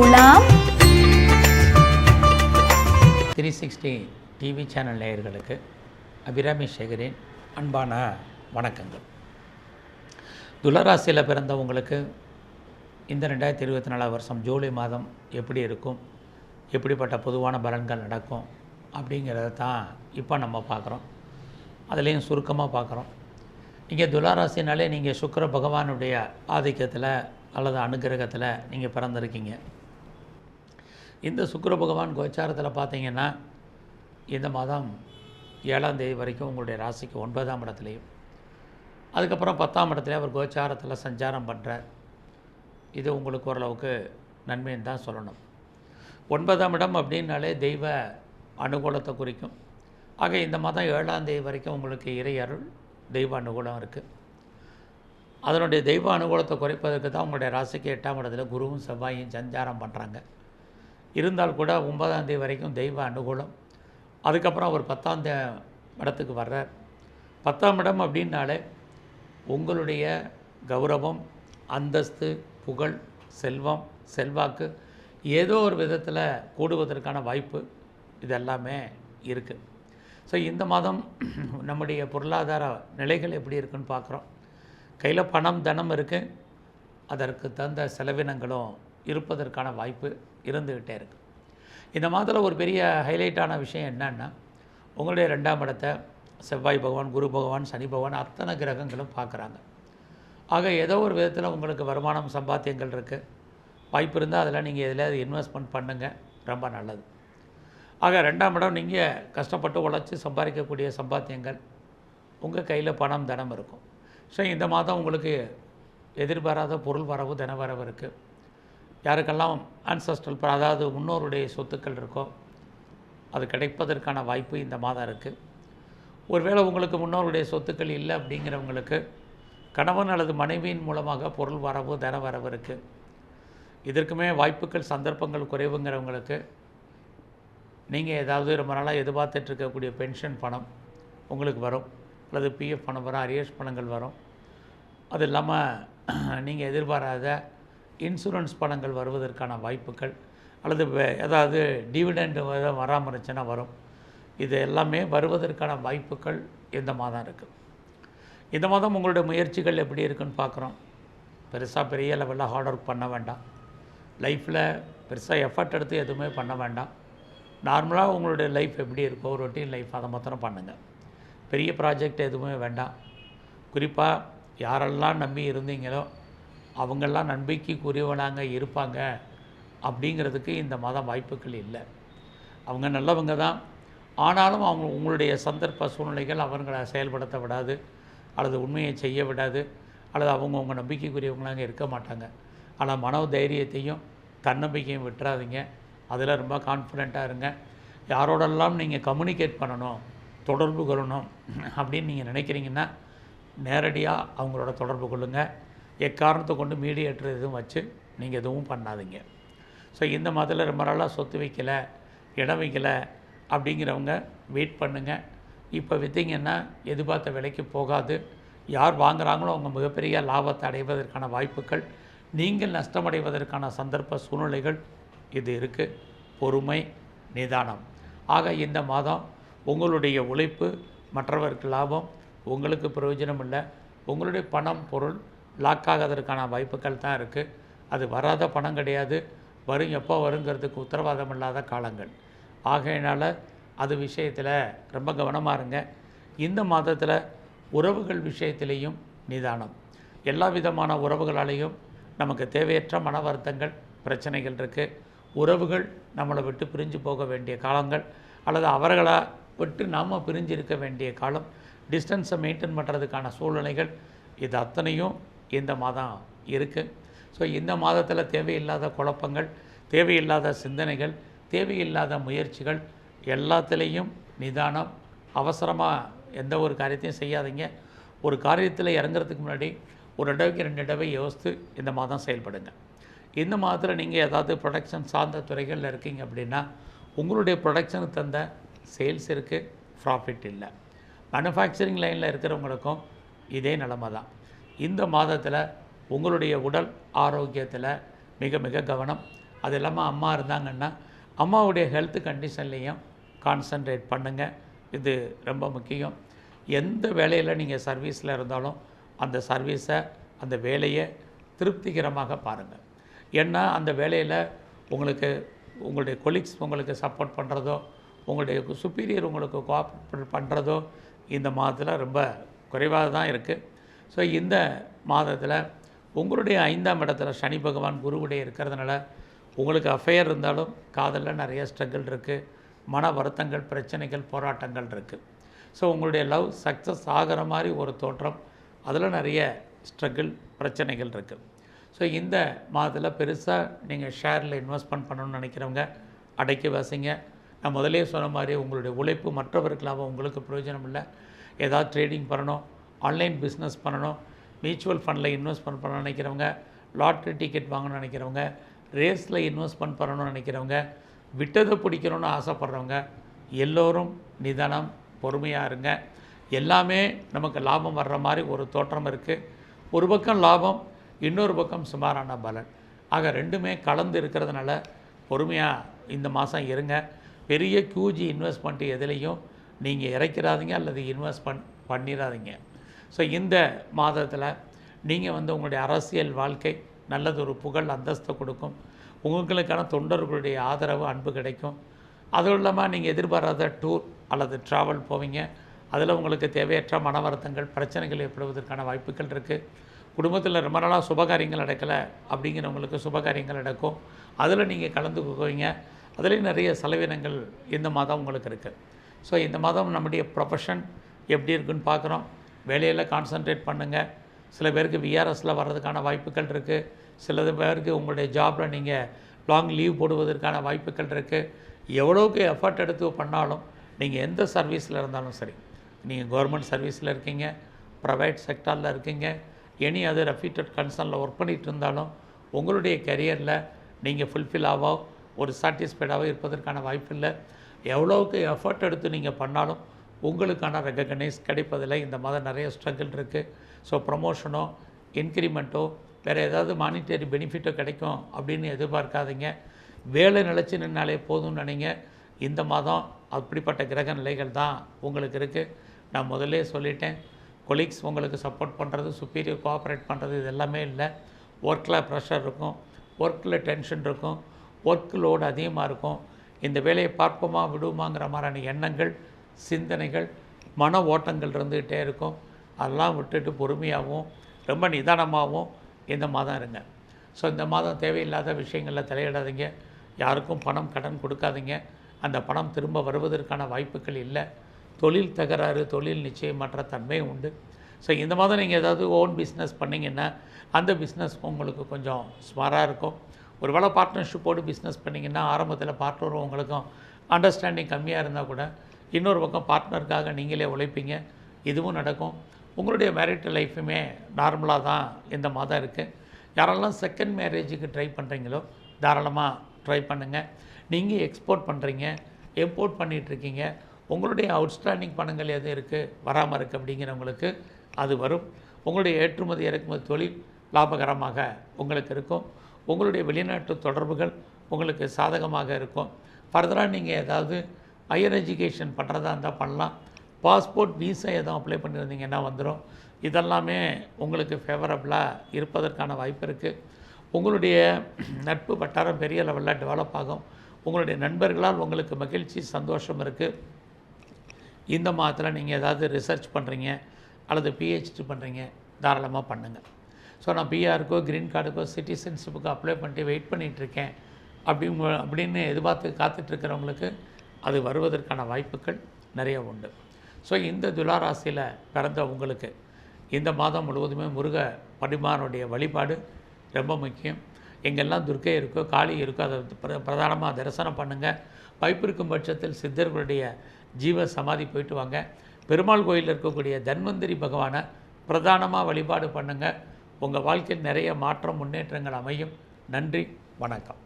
பார்க்கலாம் three sixty TV channel நேயர்களுக்கு அபிராமி சேகரின் அன்பான வணக்கங்கள். துளராசியில் பிறந்தவங்களுக்கு இந்த ரெண்டாயிரத்தி இருபத்தி நாலாம் வருஷம் ஜூலை மாதம் எப்படி இருக்கும் எப்படிப்பட்ட பொதுவான பலன்கள் நடக்கும் அப்படிங்கிறத தான் இப்போ நம்ம பார்க்குறோம். அதுலேயும் சுருக்கமாக பார்க்குறோம். இங்கே துளாராசினாலே நீங்கள் சுக்கிர பகவானுடைய ஆதிக்கத்தில் அல்லது அனுகிரகத்தில் நீங்கள் பிறந்திருக்கீங்க. இந்த சுக்கர பகவான் கோச்சாரத்தில் பார்த்தீங்கன்னா இந்த மாதம் ஏழாம் தேதி வரைக்கும் உங்களுடைய ராசிக்கு ஒன்பதாம் இடத்துலையும் அதுக்கப்புறம் பத்தாம் இடத்துல அவர் கோச்சாரத்தில் சஞ்சாரம் பண்ணுறார் இது உங்களுக்கு ஓரளவுக்கு நன்மைன்னு தான் சொல்லணும். ஒன்பதாம் இடம் அப்படின்னாலே தெய்வ அனுகூலத்தை குறிக்கும். ஆக இந்த மாதம் ஏழாம் தேதி வரைக்கும் உங்களுக்கு இறை அருள் தெய்வ அனுகூலம் இருக்குது அதனுடைய தெய்வ அனுகூலத்தை குறைப்பதற்கு தான் உங்களுடைய ராசிக்கு எட்டாம் இடத்துல குருவும் செவ்வாயும் சஞ்சாரம் பண்ணுறாங்க இருந்தால் கூட ஒன்பதாம் தேதி வரைக்கும் தெய்வ அனுகூலம். அதுக்கப்புறம் அவர் பத்தாம் தே இடத்துக்கு வர்றார். பத்தாம் இடம் அப்படின்னாலே உங்களுடைய கௌரவம் அந்தஸ்து புகழ் செல்வம் செல்வாக்கு ஏதோ ஒரு விதத்தில் கூடுவதற்கான வாய்ப்பு இதெல்லாமே இருக்குது ஸோ இந்த மாதம் நம்முடைய பொருளாதார நிலைகள் எப்படி இருக்குன்னு பார்க்குறோம் கையில் பணம் தனம் இருக்குது அதற்கு தகுந்த செலவினங்களும் இருப்பதற்கான வாய்ப்பு இருந்துக்கிட்டே இருக்குது இந்த மாதத்தில் ஒரு பெரிய ஹைலைட்டான விஷயம் என்னன்னா உங்களுடைய ரெண்டாம் இடத்தை செவ்வாய் பகவான் குரு பகவான் சனி பகவான் அத்தனை கிரகங்களும் பார்க்குறாங்க. ஆக ஏதோ ஒரு விதத்தில் உங்களுக்கு வருமானம் சம்பாத்தியங்கள் இருக்குது வாய்ப்பு இருந்தால் அதில் நீங்கள் எதில் இன்வெஸ்ட்மெண்ட் பண்ணுங்கள் ரொம்ப நல்லது. ஆக ரெண்டாம் இடம் நீங்கள் கஷ்டப்பட்டு உழைச்சி சம்பாதிக்கக்கூடிய சம்பாத்தியங்கள். உங்கள் கையில் பணம் தனம் இருக்கும். ஸோ இந்த மாதம் உங்களுக்கு எதிர்பாராத பொருள் வரவு தன வரவு இருக்குது யாருக்கெல்லாம் ஆன்சஸ்ட்ரல் அதாவது முன்னோருடைய சொத்துக்கள் இருக்கோ அது கிடைப்பதற்கான வாய்ப்பு இந்த மாதம் இருக்குது ஒருவேளை உங்களுக்கு முன்னோருடைய சொத்துக்கள் இல்லை அப்படிங்கிறவங்களுக்கு கணவன் அல்லது மனைவியின் மூலமாக பொருள் வரவு தன வரவு இருக்குது இதற்குமே வாய்ப்புகள் சந்தர்ப்பங்கள் குறைவுங்கிறவங்களுக்கு நீங்கள் ஏதாவது ரொம்ப நாளாக எதிர்பார்த்துட்டு இருக்கக்கூடிய பென்ஷன் பணம் உங்களுக்கு வரும். அல்லது பிஎஃப் பணம் வரும் அரியர்ஸ் பணங்கள் வரும். அது இல்லாமல் நீங்கள் எதிர்பாராத இன்சூரன்ஸ் பணங்கள் வருவதற்கான வாய்ப்புகள் அல்லது வே- ஏதாவது டிவிடெண்ட் வராமல் இருந்துச்சுன்னா வரும். இது எல்லாமே வருவதற்கான வாய்ப்புகள் இந்த மாதம் இருக்குது இந்த மாதம் உங்களுடைய முயற்சிகள் எப்படி இருக்குன்னு பார்க்குறோம். பெருசாக பெரிய லெவலில் ஹார்ட் ஒர்க் பண்ண வேண்டாம். லைஃப்பில் பெருசாக எஃபர்ட் எடுத்து எதுவுமே பண்ண வேண்டாம். நார்மலாக உங்களுடைய லைஃப் எப்படி இருக்கோ ரொட்டீன் லைஃப் அதை மாத்திரம் பண்ணுங்கள் பெரிய ப்ராஜெக்ட் எதுவுமே வேண்டாம். குறிப்பாக யாரெல்லாம் நம்பி இருந்தீங்களோ அவங்கெல்லாம் நம்பிக்கைக்குரியவனாங்க இருப்பாங்க அப்படிங்கிறதுக்கு இந்த மதம் வாய்ப்புகள் இல்லை. அவங்க நல்லவங்க தான். ஆனாலும் அவங்க உங்களுடைய சந்தர்ப்ப சூழ்நிலைகள் அவங்களை செயல்படுத்த விடாது அல்லது உண்மையை செய்ய விடாது அல்லது அவங்க அவங்க நம்பிக்கைக்குரியவங்களாங்க இருக்க மாட்டாங்க. ஆனால் மனோ தைரியத்தையும் தன்னம்பிக்கையும் விட்டுறாதீங்க. அதில் ரொம்ப கான்ஃபிடெண்ட்டாக இருங்க. யாரோடெல்லாம் நீங்கள் கம்யூனிகேட் பண்ணணும் தொடர்பு கொள்ளணும் அப்படின்னு நீங்கள் நினைக்கிறீங்கன்னா நேரடியாக அவங்களோட தொடர்பு கொள்ளுங்கள் எக்காரணத்தை கொண்டு மீடியேட்டர் எதுவும் வச்சு நீங்கள் எதுவும் பண்ணாதீங்க. ஸோ இந்த மாதத்தில் ரொம்ப நாளாக சொத்து வைக்கல இடம் வைக்கல அப்படிங்கிறவங்க வெயிட் பண்ணுங்கள் இப்போ விற்றீங்கன்னா எதிர்பார்த்த விலைக்கு போகாது. யார் வாங்குறாங்களோ அவங்க மிகப்பெரிய லாபத்தை அடைவதற்கான வாய்ப்புகள் நீங்கள் நஷ்டமடைவதற்கான சந்தர்ப்ப சூழ்நிலைகள் இது இருக்குது பொறுமை நிதானம். ஆக இந்த மாதம் உங்களுடைய உழைப்பு மற்றவருக்கு லாபம் உங்களுக்கு பிரயோஜனம் இல்லை உங்களுடைய பணம் பொருள் லாக் ஆகிறதுக்கான வாய்ப்புகள் தான் இருக்குது அது வராத பணம் கிடையாது. வரும் எப்போ வருங்கிறதுக்கு உத்தரவாதம் இல்லாத காலங்கள். ஆகையினால் அது விஷயத்தில் ரொம்ப கவனமாக இருங்க. இந்த மாதத்தில் உறவுகள் விஷயத்திலையும் நிதானம். எல்லா விதமான உறவுகளாலேயும் நமக்கு தேவையற்ற மன வருத்தங்கள் பிரச்சனைகள் இருக்குது உறவுகள் நம்மளை விட்டு பிரிஞ்சு போக வேண்டிய காலங்கள் அல்லது அவர்களை விட்டு நாம் பிரிஞ்சு இருக்க வேண்டிய காலம். டிஸ்டன்ஸை மெயின்டைன் பண்ணுறதுக்கான சூழ்நிலைகள் இது அத்தனையும் இந்த மாதம் இருக்குது ஸோ இந்த மாதத்தில் தேவையில்லாத குழப்பங்கள் தேவையில்லாத சிந்தனைகள் தேவையில்லாத முயற்சிகள் எல்லாத்துலேயும் நிதானம் அவசரமாக எந்த ஒரு காரியத்தையும் செய்யாதீங்க. ஒரு காரியத்தில் இறங்குறதுக்கு முன்னாடி ஒரு தடவைக்கு ரெண்டு தடவை யோசித்து இந்த மாதம் செயல்படுங்க. இந்த மாதத்தில் நீங்கள் ஏதாவது ப்ரொடக்ஷன் சார்ந்த துறைகளில் இருக்கீங்க அப்படின்னா உங்களுடைய ப்ரொடக்ஷனுக்கு தந்த சேல்ஸ் இருக்குது ப்ராஃபிட் இல்லை. மேனுஃபேக்சரிங் லைனில் இருக்கிறவங்களுக்கும் இதே நிலமை தான். இந்த மாதத்தில் உங்களுடைய உடல் ஆரோக்கியத்தில் மிக மிக கவனம். அது இல்லாமல் அம்மா இருந்தாங்கன்னா அம்மாவுடைய ஹெல்த் கண்டிஷன்லேயும் கான்சன்ட்ரேட் பண்ணுங்கள் இது ரொம்ப முக்கியம். எந்த வேலையில் நீங்கள் சர்வீஸில் இருந்தாலும் அந்த சர்வீஸை அந்த வேலையை திருப்திகரமாக பாருங்கள் ஏன்னா அந்த வேலையில் உங்களுக்கு உங்களுடைய கொலீக்ஸ் உங்களுக்கு சப்போர்ட் பண்ணுறதோ உங்களுடைய சுப்பீரியர் உங்களுக்கு கோஆப்ரேட் பண்ணுறதோ இந்த மாதத்தில் ரொம்ப குறைவாக தான் இருக்குது ஸோ இந்த மாதத்தில் உங்களுடைய ஐந்தாம் இடத்துல சனி பகவான் குருவுடைய இருக்கிறதுனால உங்களுக்கு அஃபையர் இருந்தாலும் காதலில் நிறைய ஸ்ட்ரகிள் இருக்குது மன வருத்தங்கள் பிரச்சனைகள் போராட்டங்கள் இருக்குது ஸோ உங்களுடைய லவ் சக்ஸஸ் ஆகிற மாதிரி ஒரு தோற்றம் அதில் நிறைய ஸ்ட்ரகிள் பிரச்சனைகள் இருக்குது ஸோ இந்த மாதத்தில் பெருசாக நீங்கள் ஷேரில் இன்வெஸ்ட்மெண்ட் பண்ணணும்னு நினைக்கிறவங்க அடைக்கி வாசிங்க. நான் முதலே சொன்ன மாதிரி உங்களுடைய உழைப்பு மற்றவர்களாக உங்களுக்கு பிரயோஜனம் இல்லை. ஏதாவது ட்ரேடிங் பண்ணணும் ஆன்லைன் பிஸ்னஸ் பண்ணணும் மியூச்சுவல் ஃபண்டில் இன்வெஸ்ட்மெண்ட் பண்ண நினைக்கிறவங்க லாட்ரி டிக்கெட் வாங்கணும்னு நினைக்கிறவங்க ரேஸில் இன்வெஸ்ட்மெண்ட் பண்ணணும்னு நினைக்கிறவங்க விட்டதை பிடிக்கணும்னு ஆசைப்பட்றவங்க எல்லோரும் நிதானம் பொறுமையாக இருங்க. எல்லாமே நமக்கு லாபம் வர்ற மாதிரி ஒரு தோற்றம் இருக்குது ஒரு பக்கம் லாபம் இன்னொரு பக்கம் சுமாரான பலன். ஆக ரெண்டுமே கலந்து இருக்கிறதுனால பொறுமையாக இந்த மாதம் இருங்க. பெரிய கியூஜி இன்வெஸ்ட்மெண்ட் எதுலேயும் நீங்கள் இறக்கிறாதீங்க அல்லது இன்வெஸ்ட்மெண்ட் பண்ணிடாதீங்க. ஸோ இந்த மாதத்தில் நீங்கள் வந்து உங்களுடைய அரசியல் வாழ்க்கை நல்லதொரு புகழ் அந்தஸ்தை கொடுக்கும். உங்களுக்கான தொண்டர்களுடைய ஆதரவு அன்பு கிடைக்கும். அதுவும் இல்லாமல் நீங்கள் எதிர்பாராத டூர் அல்லது ட்ராவல் போவீங்க. அதில் உங்களுக்கு தேவையற்ற மன வருத்தங்கள் பிரச்சனைகள் ஏற்படுவதற்கான வாய்ப்புகள் இருக்குது குடும்பத்தில் ரொம்ப நாளாக சுபகாரியங்கள் நடக்கலை அப்படிங்கிறவங்களுக்கு சுபகாரியங்கள் நடக்கும். அதில் நீங்கள் கலந்து போவீங்க அதுலேயும் நிறைய செலவினங்கள் இந்த மாதம் உங்களுக்கு இருக்குது ஸோ இந்த மாதம் நம்முடைய ப்ரொஃபஷன் எப்படி இருக்குன்னு பார்க்குறோம். வேலையில் கான்சன்ட்ரேட் பண்ணுங்கள் சில பேருக்கு விஆர்எஸில் வர்றதுக்கான வாய்ப்புகள் இருக்குது சில பேருக்கு உங்களுடைய ஜாபில் நீங்கள் லாங் லீவ் போடுவதற்கான வாய்ப்புகள் இருக்குது எவ்வளோக்கு எஃபர்ட் எடுத்து பண்ணாலும் நீங்கள் எந்த சர்வீஸில் இருந்தாலும் சரி நீங்கள் கவர்மெண்ட் சர்வீஸில் இருக்கீங்க ப்ரைவேட் செக்டாரில் இருக்கீங்க எனி அது அஃபீட்டட் கன்சர்னில் ஒர்க் பண்ணிகிட்டு இருந்தாலும் உங்களுடைய கரியரில் நீங்கள் ஃபுல்ஃபில் ஆவோ ஒரு சாட்டிஸ்ஃபைடாகவோ இருப்பதற்கான வாய்ப்பு இல்லை. எவ்வளோக்கு எஃபர்ட் எடுத்து நீங்கள் பண்ணாலும் உங்களுக்கான ரெக்கக்னைஸ் கிடைப்பதில் இந்த மாதம் நிறைய ஸ்ட்ரகிள் இருக்குது ஸோ ப்ரமோஷனோ இன்க்ரிமெண்ட்டோ வேறு ஏதாவது மானிட்டரி பெனிஃபிட்டோ கிடைக்கும் அப்படின்னு எதிர்பார்க்காதீங்க. வேலை நிலச்சி நின்னாலே போதும்னு நினைங்க. இந்த மாதம் அப்படிப்பட்ட கிரக நிலைகள் தான் உங்களுக்கு இருக்குது நான் முதல்லே சொல்லிட்டேன். கொலீக்ஸ் உங்களுக்கு சப்போர்ட் பண்ணுறது சுப்பீரியர் கோஆப்ரேட் பண்ணுறது இது எல்லாமே இல்லை. ஒர்க்கில் ப்ரெஷர் இருக்கும். ஒர்க்கில் டென்ஷன் இருக்கும். ஒர்க் லோடு அதிகமாக இருக்கும். இந்த வேலையை பார்ப்போமா விடுவோமாங்கிற மாதிரியான எண்ணங்கள் சிந்தனைகள் மன ஓட்டங்கள் இருந்துக்கிட்டே இருக்கும். அதெல்லாம் விட்டுட்டு பொறுமையாகவும் ரொம்ப நிதானமாகவும் இந்த மாதம் இருங்க. ஸோ இந்த மாதம் தேவையில்லாத விஷயங்களில் தலையிடாதீங்க. யாருக்கும் பணம் கடன் கொடுக்காதீங்க. அந்த பணம் திரும்ப வருவதற்கான வாய்ப்புகள் இல்லை. தொழில் தகராறு தொழில் நிச்சயமற்ற தன்மை உண்டு. ஸோ இந்த மாதம் நீங்கள் ஏதாவது ஓன் பிஸ்னஸ் பண்ணிங்கன்னா அந்த பிஸ்னஸ் உங்களுக்கு கொஞ்சம் ஸ்மாராக இருக்கும். ஒரு வேளை பார்ட்னர்ஷிப்போடு பிஸ்னஸ் பண்ணிங்கன்னா ஆரம்பத்தில் பார்ட்னர் உங்களுக்கும் அண்டர்ஸ்டாண்டிங் கம்மியாக இருந்தால் கூட இன்னொரு பக்கம் பார்ட்னருக்காக நீங்களே உழைப்பீங்க. இதுவும் நடக்கும். உங்களுடைய மேரிட் லைஃபுமே நார்மலாக தான் இந்த மாதம் இருக்குது யாரெல்லாம் செகண்ட் மேரேஜுக்கு ட்ரை பண்ணுறீங்களோ தாராளமாக ட்ரை பண்ணுங்கள் நீங்கள் எக்ஸ்போர்ட் பண்ணுறீங்க இம்போர்ட் பண்ணிகிட்ருக்கீங்க உங்களுடைய அவுட்ஸ்டாண்டிங் பணங்கள் எதுவும் இருக்குது வராமல் இருக்குது அப்படிங்கிறவங்களுக்கு அது வரும். உங்களுடைய ஏற்றுமதி இறக்குமதி தொழில் லாபகரமாக உங்களுக்கு இருக்கும். உங்களுடைய வெளிநாட்டு தொடர்புகள் உங்களுக்கு சாதகமாக இருக்கும். ஃபர்தராக நீங்கள் ஏதாவது ஹையர் எஜுகேஷன் பண்ணுறதா இருந்தால் பண்ணலாம். பாஸ்போர்ட் வீசா எதுவும் அப்ளை பண்ணியிருந்தீங்கன்னா வந்துடும் இதெல்லாமே உங்களுக்கு ஃபேவரபுளாக இருப்பதற்கான வாய்ப்பு இருக்குது உங்களுடைய நட்பு வட்டாரம் பெரிய லெவலில் டெவலப் ஆகும். உங்களுடைய நண்பர்களால் உங்களுக்கு மகிழ்ச்சி சந்தோஷம் இருக்குது இந்த மாதத்தில் நீங்கள் ஏதாவது ரிசர்ச் பண்ணுறீங்க அல்லது பிஹெச்டி பண்ணுறீங்க தாராளமாக பண்ணுங்கள் ஸோ நான் பிஆருக்கோ க்ரீன் கார்டுக்கோ சிட்டிசன்ஷிப்புக்கோ அப்ளை பண்ணிட்டு வெயிட் பண்ணிகிட்ருக்கேன் அப்படி அப்படின்னு எதிர்பார்த்து காத்துட்ருக்கிறவங்களுக்கு அது வருவதற்கான வாய்ப்புகள் நிறைய உண்டு. ஸோ இந்த துலாராசியில் பிறந்த உங்களுக்கு இந்த மாதம் முழுவதுமே முருக பரிமானுடைய வழிபாடு ரொம்ப முக்கியம். எங்கெல்லாம் துர்க்கை இருக்கோ காளி இருக்கோ அதை பிர பிரதானமாக தரிசனம் பண்ணுங்கள் வாய்ப்பு இருக்கும் பட்சத்தில் சித்தர்களுடைய ஜீவ சமாதி போயிட்டு வாங்க. பெருமாள் கோயிலில் இருக்கக்கூடிய தன்வந்திரி பகவானை பிரதானமாக வழிபாடு பண்ணுங்கள் உங்கள் வாழ்க்கையில் நிறைய மாற்றம் முன்னேற்றங்கள் அமையும். நன்றி வணக்கம்.